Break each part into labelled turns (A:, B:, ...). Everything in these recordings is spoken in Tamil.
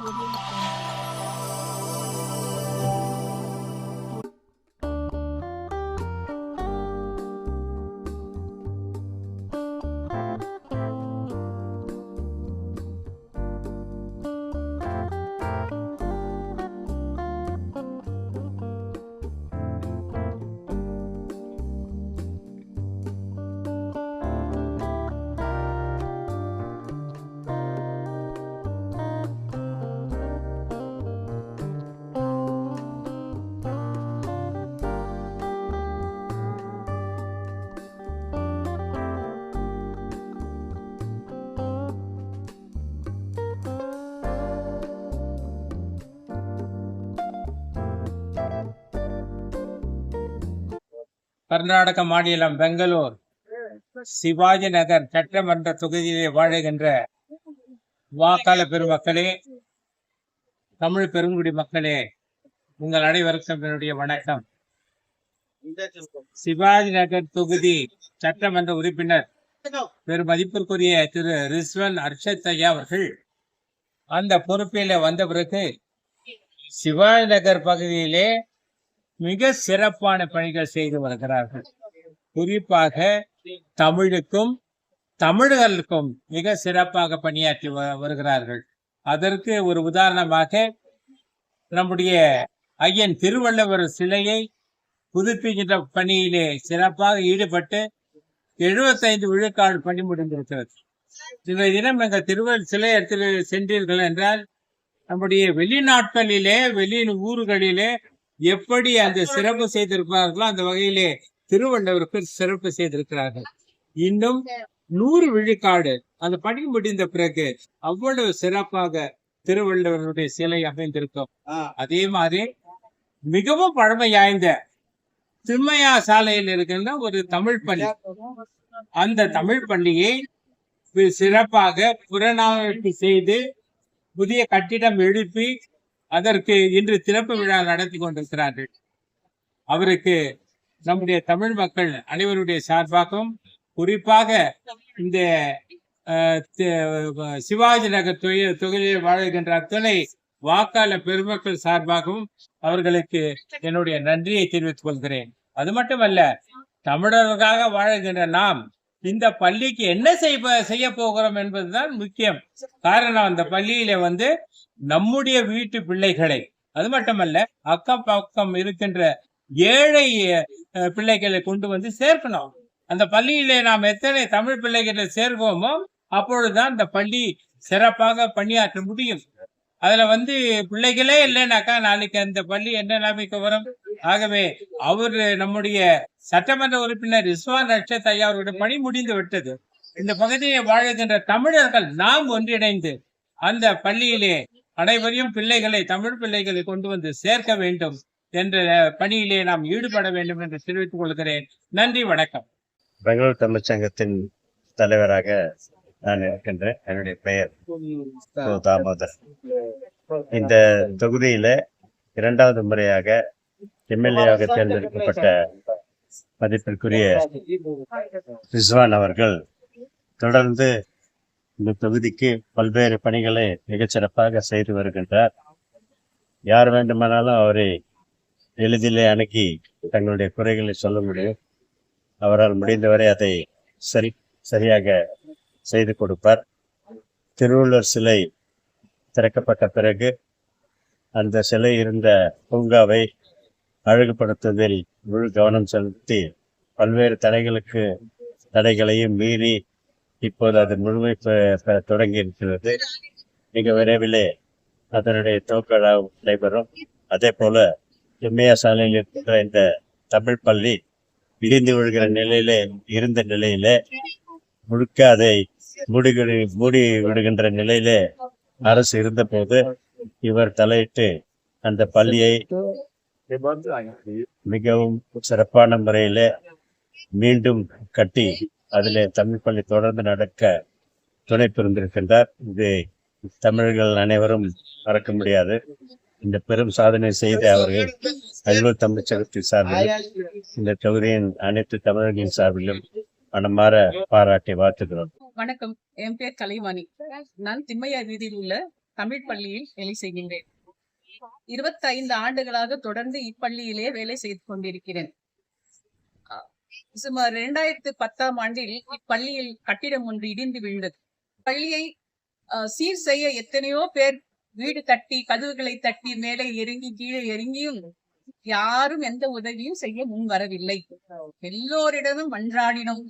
A: po din. கர்நாடக மாநிலம் பெங்களூர் சிவாஜி நகர் சட்டமன்ற தொகுதியிலே வாழுகின்ற வாக்காளர் பெருமக்களே தமிழ் பெருங்குடி மக்களே உங்கள் அனைவருக்கும் என்னுடைய வணக்கம். சிவாஜி நகர் தொகுதி சட்டமன்ற உறுப்பினர் பெரும் மதிப்பிற்குரிய திரு ரிஸ்வன் அர்ஷத் ஐயா அவர்கள் அந்த பொறுப்பில வந்த பிறகு சிவாஜி நகர் பகுதியிலே மிக சிறப்பான பணிகள் செய்து வருகிறார்கள். குறிப்பாக தமிழுக்கும் தமிழர்களுக்கும் மிக சிறப்பாக பணியாற்றி வ- வருகிறார்கள். அதற்கு ஒரு உதாரணமாக நம்முடைய ஐயன் திருவள்ளுவர் சிலையை புதுப்பிக்கின்ற பணியிலே சிறப்பாக ஈடுபட்டு எழுபத்தைந்து விழுக்காடு பணி முடிந்திருக்கிறது. இன்றைய தினம் எங்கள் திருவள் சிலை இடத்தில் சென்றீர்கள் என்றால் நம்முடைய வெளிநாட்களிலே வெளி ஊர்களிலே எப்படி அந்த சிறப்பு செய்திருப்பார்களோ அந்த வகையிலே திருவள்ளுவருக்கு சிறப்பு செய்திருக்கிறார்கள். இன்னும் நூறு விழுக்காடு அந்த பணி முடிந்த பிறகு அவ்வளவு சிறப்பாக திருவள்ளுவருடைய சிலை அமைந்திருக்கும். அதே மாதிரி மிகவும் பழமை வாய்ந்த திருமையா சாலையில் இருக்கின்ற ஒரு தமிழ் பள்ளி. அந்த தமிழ் பள்ளியை சிறப்பாக புறநானூற்று செய்து புதிய கட்டிடம் எழுப்பி அதற்கு இன்று திறப்பு விழா நடத்தி கொண்டிருக்கிறார்கள். அவருக்கு நம்முடைய தமிழ் மக்கள் அனைவருடைய சார்பாகவும் குறிப்பாக இந்த சிவாஜி நகர் தொகுதி- தொகுதியில் வாழ்கின்ற அத்தனை வாக்காளர் பெருமக்கள் சார்பாகவும் அவர்களுக்கு என்னுடைய நன்றியை தெரிவித்துக் கொள்கிறேன். அது மட்டுமல்ல தமிழர்களுக்காக வாழ்கின்ற நாம் இந்த பள்ளிக்கு என்ன செய்ய செய்ய போகிறோம் என்பதுதான் முக்கியம். காரணம் அந்த பள்ளியில வந்து நம்முடைய வீட்டு பிள்ளைகளை அது மட்டுமல்ல அக்கம் பக்கம் இருக்கின்ற ஏழை அஹ், பிள்ளைகளை கொண்டு வந்து சேர்க்கணும். அந்த பள்ளியிலே நாம் எத்தனை தமிழ் பிள்ளைகளை சேர்க்கோமோ அப்பொழுதுதான் இந்த பள்ளி சிறப்பாக பணியாற்ற முடியும். அதுல வந்து பிள்ளைகளே இல்லைனாக்கா நாளைக்கு அந்த பள்ளி என்ன நிலைமைக்கு வரும்? ஆகவே அவர் நம்முடைய சட்டமன்ற உறுப்பினர் ரிஸ்வான் ரட்சத் ஐயா அவருடைய பணி முடிந்து விட்டது. இந்த பகுதியை வாழுகின்ற தமிழர்கள் நாம் ஒன்றிணைந்து அந்த பள்ளியிலே அனைவரையும் பிள்ளைகளை தமிழ் பிள்ளைகளை கொண்டு வந்து சேர்க்க வேண்டும் என்ற பணியிலே நாம் ஈடுபட வேண்டும் என்று தெரிவித்துக் கொள்கிறேன். நன்றி வணக்கம்.
B: பெங்களூர் தமிழ்ச்சங்கத்தின் தலைவராக நான் இருக்கின்றேன் என்னுடைய பெயர் தாமோதர் இந்த தொகுதியில இரண்டாவது முறையாக எம்எல்ஏவாக தேர்ந்தெடுக்கப்பட்ட மதிப்பிற்குரிய ரிஸ்வான் அவர்கள் தொடர்ந்து இந்த தொகுதிக்கு பல்வேறு பணிகளை மிகச் சிறப்பாக செய்து வருகின்றார். யார் வேண்டுமானாலும் அவரை எளிதிலே அணுகி தங்களுடைய குறைகளை சொல்ல முடியும். அவரால் முடிந்தவரை அதை சரி சரியாக செய்து கொடுப்பார். திருவள்ளுவர் சிலை திறக்கப்பட்ட பிறகு அந்த சிலை இருந்த பூங்காவை அழகுபடுத்துவதில் முழு கவனம் செலுத்தி பல்வேறு தடைகளுக்கு தடைகளையும் மீறி இப்போது அது முழுமை பெற தொடங்கி இருக்கிறது மிக விரைவிலே அதனுடைய துவக்க நடைபெறும். அதே போல எம்ஏஆ சாலையில் இருக்கின்ற இந்த தமிழ் பள்ளி இடிந்து விழுகிற நிலையிலே இருந்த நிலையிலே முழுக்க அதை மூடி மூடி விடுகின்ற நிலையிலே அரசு இருந்தபோது இவர் தலையிட்டு அந்த பள்ளியை மிகவும் சிறப்பான முறையிலே மீண்டும் கட்டி அதிலே தமிழ் பள்ளி தொடர்ந்து நடக்க துணை புரிந்திருக்கின்றார். இது தமிழர்கள் அனைவரும் மறக்க முடியாது. இந்த பெரும் சாதனை செய்த அவர்கள் அயலூர் தமிழ்ச்சகத்தின் சார்பிலும் இந்த தொகுதியின் அனைத்து தமிழர்களின் சார்பிலும் மனமாற பாராட்டி வாழ்த்துகிறோம்.
C: வணக்கம். என் பேர் கலைவாணி. நான் திம்மையா வீதியில் உள்ள தமிழ் பள்ளியில் வேலை செய்கின்றேன். இருபத்தைந்து ஆண்டுகளாக தொடர்ந்து இப்பள்ளியிலே வேலை செய்து கொண்டிருக்கிறேன். சுமார் இரண்டாயிரத்து பத்தாம் ஆண்டில் இப்பள்ளியில் கட்டிடம் ஒன்று இடிந்து விழுந்தது. பள்ளியை சீர் செய்ய எத்தனையோ பேர் வீடு கட்டி கதவுகளை தட்டி மேலே இறங்கி கீழே இறங்கியும் யாரும் எந்த உதவியும் செய்ய முன் வரவில்லை. எல்லோரிடமும் மன்றாடினோம்.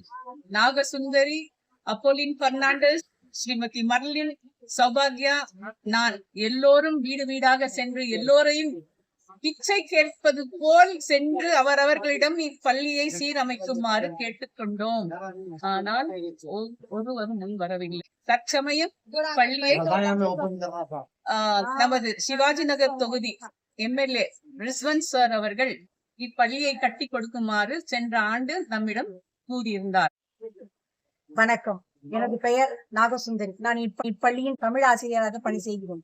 C: நாகசுந்தரி அப்போலின் பெர்னாண்டஸ் ஸ்ரீமதி மர்லின் சௌபாக்யா நான் எல்லோரும் வீடு வீடாக சென்று எல்லோரையும் பிச்சை கேட்பது போல் சென்று அவரவர்களிடம் இப்பள்ளியை சீரமைக்குமாறு கேட்டுக்கொண்டோம். ஆனால் ஒருவரும் முன் வரவில்லை. தற்சமயம் பள்ளியை நமது சிவாஜி நகர் தொகுதி எம்எல்ஏ ரிஸ்வந்த் சார் அவர்கள் இப்பள்ளியை கட்டி கொடுக்குமாறு சென்ற ஆண்டு நம்மிடம் கூறியிருந்தார்.
D: வணக்கம். எனது பெயர் நாகசுந்தரி. நான் இப்ப- இப்பள்ளியின் தமிழ் ஆசிரியராக பணி செய்கிறேன்.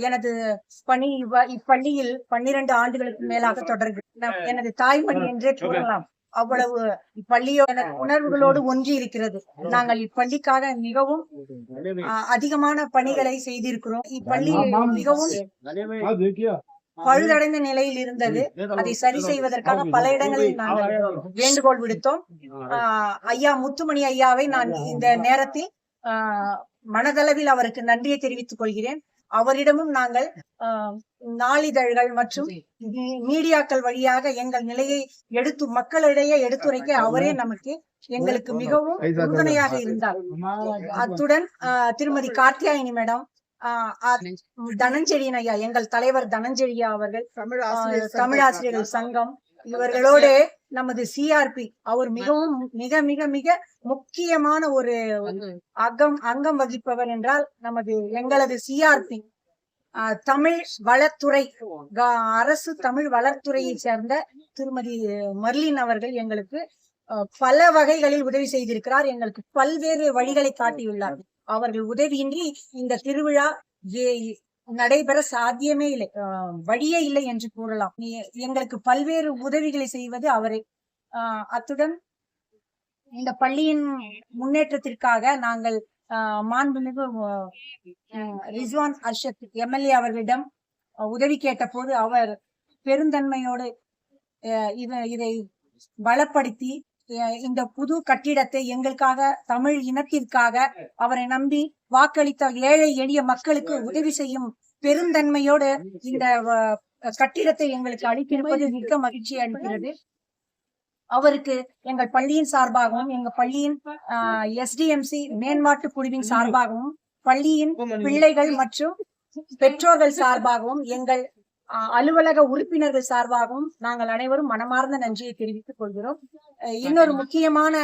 D: எனது பணி இவ்வ- இப்பள்ளியில் பன்னிரண்டு ஆண்டுகளுக்கு மேலாக தொடர்கிறது. நம்- எனது தாய்மொழி என்றே கூறலாம். அவ்வளவு இப்பள்ளியோ எனது உணர்வுகளோடு ஒன்றி இருக்கிறது. நாங்கள் இப்பள்ளிக்காக மிகவும் அதிகமான பணிகளை செய்திருக்கிறோம். இப்பள்ளி மிகவும் பழுதடைந்த நிலையில் இருந்தது. அதை சரி செய்வதற்காக பல இடங்களில் நாங்கள் வேண்டுகோள் விடுத்தோம். ஐயா முத்துமணி ஐயாவை நான் இந்த நேரத்தில் மனதளவில் அவருக்கு நன்றியை தெரிவித்துக் கொள்கிறேன். அவரிடமும் நாங்கள் நாளிதழ்கள் மற்றும் மீடியாக்கள் வழியாக எங்கள் நிலையை எடுத்து மக்களிடையே எடுத்துரைக்க அவரே நமக்கு எங்களுக்கு மிகவும் உறுதுணையாக இருந்தார். அத்துடன் திருமதி கார்த்தியாயினி மேடம் தனஞ்செழியன் ஐயா எங்கள் தலைவர் தனஞ்செழியா அவர்கள் ஆஹ் தமிழ் ஆசிரியர்கள் சங்கம். இவர்களோடு நமது சிஆர்பி அவர் மிகவும் மிக மிக மிக முக்கியமான ஒரு அங்கம் அங்கம் வகிப்பவர் என்றால் நமது எங்களது சிஆர்பி தமிழ் வளத்துறை க- அரசு தமிழ் வளர்த்துறையை சேர்ந்த திருமதி மர்லின் அவர்கள் எங்களுக்கு பல வகைகளில் உதவி செய்திருக்கிறார். எங்களுக்கு பல்வேறு வழிகளை காட்டியுள்ளார். அவர்கள் உதவியின்றி இந்த திருவிழா நடைபெற சாத்தியமே இல்லை. வழியே இல்லை என்று கூறலாம். எங்களுக்கு பல்வேறு உதவிகளை செய்வது அவரே ஆஹ் அத்துடன் இந்த பள்ளியின் முன்னேற்றத்திற்காக நாங்கள் ஆஹ் மாண்புமிகு ரிஸ்வான் அர்ஷத் எம்எல்ஏ அவர்களிடம் உதவி கேட்ட போது அவர் பெருந்தன்மையோடு இதை பலப்படுத்தி இந்த புது கட்டிடத்தை எங்களுக்காக தமிழ் இனத்திற்காக அவரை நம்பி வாக்களித்த ஏழை எளிய மக்களுக்கு உதவி செய்யும் பெருந்தன்மையோடு இந்த கட்டிடத்தை எங்களுக்கு அளித்திருப்பது மிக்க மகிழ்ச்சி அளிக்கிறது. அவருக்கு எங்கள் பள்ளியின் சார்பாகவும் எங்க பள்ளியின் எஸ்டிஎம்சி மேம்பாட்டு குழுவின் சார்பாகவும் பள்ளியின் பிள்ளைகள் மற்றும் பெற்றோர்கள் சார்பாகவும் எங்கள் அலுவலக உறுப்பினர்கள் சார்பாகவும் நாங்கள் அனைவரும் மனமார்ந்த நன்றியை தெரிவித்துக் கொள்கிறோம். இன்னொரு முக்கியமான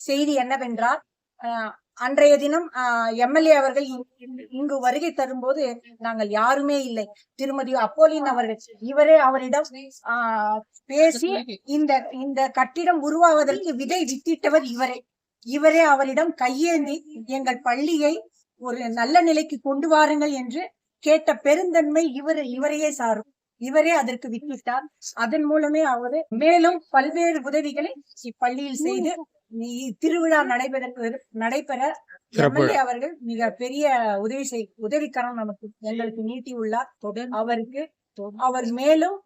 D: செய்தி என்னவென்றால் அன்றைய தினம் எம்எல்ஏ அவர்கள் இங்கு- வருகை தரும்போது நாங்கள் யாருமே இல்லை. திருமதி அப்போலின் அவர்கள் இவரே அவரிடம் ஆஹ், பேசி இந்த இந்த கட்டிடம் உருவாவதற்கு விதை வித்திட்டவர் இவரே. இவரே அவரிடம் கையேந்தி எங்கள் பள்ளியை ஒரு நல்ல நிலைக்கு கொண்டு வாருங்கள் என்று கேட்ட பெருந்தன்மை இவர் இவரையே சாரும். இவரே அதற்கு வித்திட்டார் அதன் மூலமே அவரு மேலும் பல்வேறு உதவிகளை இப்பள்ளியில் செய்து திருவிழா நடைபெற நடைபெற எம்எல்ஏ அவர்கள் மிக பெரிய உதவி செய் உதவிக்கரம் நமக்கு எங்களுக்கு நீட்டியுள்ளார். தொடர் அவருக்கு அவர் மேலும்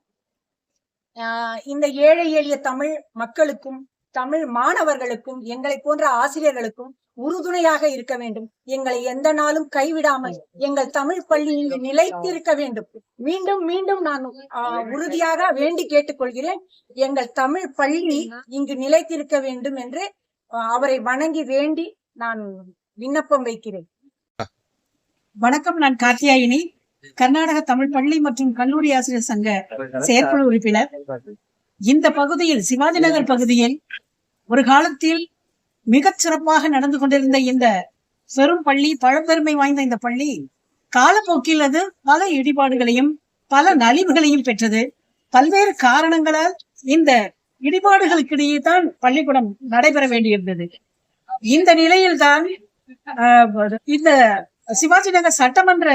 D: இந்த ஏழை எளிய தமிழ் மக்களுக்கும் தமிழ் மாணவர்களுக்கும் எங்களை போன்ற ஆசிரியர்களுக்கும் உறுதுணையாக இருக்க வேண்டும். எங்களை எந்த நாளும் கைவிடாமல் எங்கள் தமிழ் பள்ளி நிலைத்திருக்க வேண்டும். மீண்டும் மீண்டும் நான் உறுதியாக வேண்டி கேட்டுக்கொள்கிறேன். எங்கள் தமிழ் பள்ளி இங்கு நிலைத்திருக்க வேண்டும் என்று அவரை வணங்கி வேண்டி நான் விண்ணப்பம் வைக்கிறேன்.
E: வணக்கம் நான் கார்த்தியாயினி. கர்நாடக தமிழ் பள்ளி மற்றும் கல்லூரி ஆசிரியர் சங்க செயற்குழு உறுப்பினர். இந்த பகுதியில் சிவாஜி நகர் பகுதியில் ஒரு காலத்தில் மிகச் சிறப்பாக நடந்து கொண்டிருந்த இந்த பெரும் பள்ளி பழம்பெருமை வாய்ந்த இந்த பள்ளி காலப்போக்கில் அது பல இடிபாடுகளையும் பல நலிவுகளையும் பெற்றது. பல்வேறு காரணங்களால் இந்த இடிபாடுகளுக்கிடையே தான் பள்ளிக்கூடம் நடைபெற வேண்டியிருந்தது. இந்த நிலையில்தான் ஆஹ், இந்த சிவாஜி நகர் சட்டமன்ற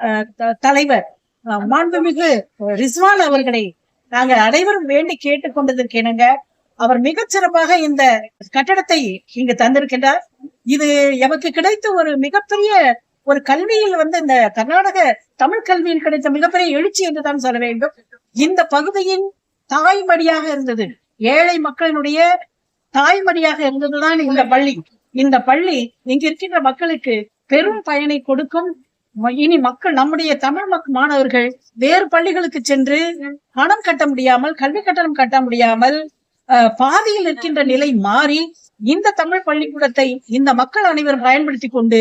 E: ஆஹ், த- தலைவர் மாண்புமிகு ரிஸ்வான் அவர்களை நாங்கள் அனைவரும் வேண்டி கேட்டுக்கொண்டதற்கு இணங்க அவர் மிகச் சிறப்பாக இந்த கட்டடத்தை இங்கு தந்திருக்கின்றார். இது எமக்கு கிடைத்த ஒரு மிகப்பெரிய
D: ஒரு கல்வியில் வந்து இந்த கர்நாடக தமிழ் கல்வியில் கிடைத்த மிகப்பெரிய எழுச்சி என்று தான் சொல்ல வேண்டும். இந்த பகுதியின் தாய்மடியாக இருந்தது ஏழை மக்களினுடைய தாய்மடியாக இருந்ததுதான் இந்த பள்ளி. இந்த பள்ளி இங்க இருக்கின்ற மக்களுக்கு பெரும் பயனை கொடுக்கும். இனி மக்கள் நம்முடைய தமிழ் மக் மாணவர்கள் வேறு பள்ளிகளுக்கு சென்று பணம் கட்ட முடியாமல் கல்வி கட்டணம் கட்ட முடியாமல் பாதியில் நிற்கின்ற நிலை மாறி இந்த தமிழ் பள்ளிக்கூடத்தை இந்த மக்கள் அனைவரும் பயன்படுத்திக் கொண்டு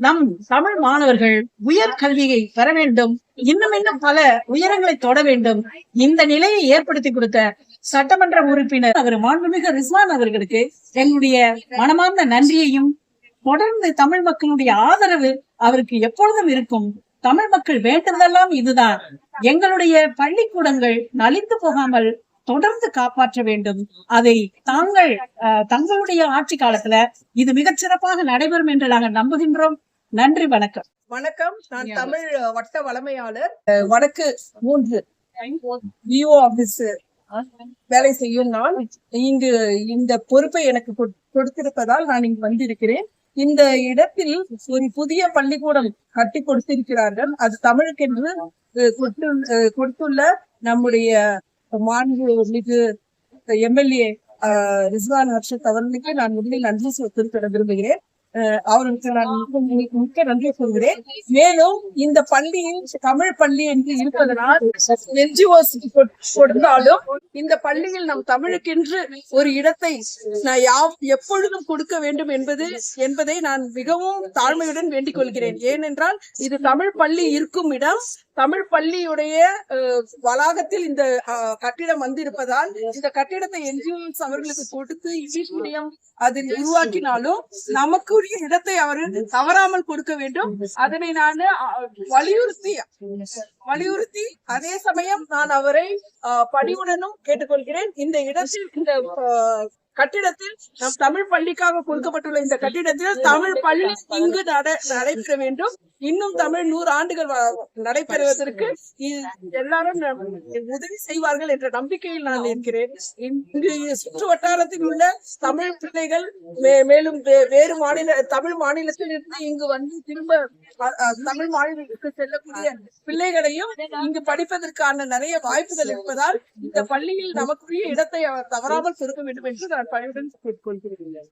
D: நம் தமிழ் மாணவர்கள் உயர் கல்வியை பெற வேண்டும். இன்னும் இன்னும் பல உயரங்களை தொட வேண்டும். இந்த நிலையை ஏற்படுத்தி கொடுத்த சட்டமன்ற உறுப்பினர் அவர் மாண்புமிகு ரிஸ்வான் அவர்களுக்கு எங்களுடைய மனமார்ந்த நன்றியையும் தொடர்ந்து தமிழ் மக்களுடைய ஆதரவு அவருக்கு எப்பொழுதும் இருக்கும். தமிழ் மக்கள் வேண்டுதெல்லாம் இதுதான். எங்களுடைய பள்ளிக்கூடங்கள் நலிந்து போகாமல் தொடர்ந்து காப்பாற்ற வேண்டும். அதை தாங்கள் தங்களுடைய ஆட்சி காலத்துல இது மிகச் சிறப்பாக நடைபெறும் என்று நாங்கள் நம்புகின்றோம். நன்றி வணக்கம்.
F: வணக்கம். நான் தமிழ் வட்ட வளமையாளர் வடக்கு மூன்று விஓ ஆபீஸ் வேலை செய்யும் நான். இங்கு இந்த பொறுப்பை எனக்கு கொடு- கொடுத்திருப்பதால் நான் இங்கு வந்திருக்கிறேன். இந்த இடத்தில் ஒரு புதிய பள்ளிக்கூடம் கட்டி கொடுத்திருக்கிறார்கள். அது தமிழுக்கென்று கொடுத்துள்ள நம்முடைய மாண்பு மிகு எம்எல்ஏ ரிஸ்வான் ஹர்ஷத் அவர்களுக்கு நான் முதலில் நன்றி குறிப்பிட விரும்புகிறேன். அவர்களுக்கு அவருக்கு நான் மிக்க- நன்றி சொல்கிறேன் மேலும் இந்த பள்ளியில் தமிழ் பள்ளி என்று இருப்பதனால் என்ஜிஓஸ் கொடுத்தாலும் இந்த பள்ளியில் நம் தமிழுக்கென்று ஒரு இடத்தை நான் யாவ் எப்பொழுதும் கொடுக்க வேண்டும் என்பது என்பதை நான் மிகவும் தாழ்மையுடன் வேண்டிக் கொள்கிறேன். ஏனென்றால் இது தமிழ் பள்ளி இருக்கும் இடம். தமிழ் பள்ளியுடைய வளாகத்தில் இந்த கட்டிடம் வந்திருப்பதால் இந்த கட்டிடத்தை என்ஜிஓஸ் அவர்களுக்கு கொடுத்து இங்கிலீஷ் மீடியம் அதில் உருவாக்கினாலும் நமக்கு நமக்குரிய இடத்தை அவர்கள் தவறாமல் கொடுக்க வேண்டும். அதனை நான் வலியுறுத்தி வலியுறுத்தி அதே சமயம் நான் அவரை பணிவுடனும் கேட்டுக்கொள்கிறேன். இந்த இடத்தில் இந்த கட்டிடத்தில் நம் தமிழ் பள்ளிக்காக கொடுக்கப்பட்டுள்ள இந்த கட்டிடத்தில் தமிழ் பள்ளி இங்கு நட- நடைபெற வேண்டும். இன்னும் தமிழ் நூறு ஆண்டுகள் நடைபெறுவதற்கு எல்லாரும் உதவி செய்வார்கள் என்ற நம்பிக்கையில் நான் இருக்கிறேன். இங்கு சுற்று வட்டாரத்தில் உள்ள தமிழ் பிள்ளைகள் மேலும் வேறு மாநில தமிழ் மாநிலத்தில் இருந்து இங்கு வந்து திரும்ப தமிழ் மாநிலத்திற்கு செல்லக்கூடிய பிள்ளைகளையும் இங்கு படிப்பதற்கான நிறைய வாய்ப்புகள் இருப்பதால் இந்த பள்ளியில் நமக்குரிய இடத்தை அவர் தவறாமல் கொடுக்க வேண்டும் என்று நான் பணியுடன் கேட்டுக்கொள்கிறேன்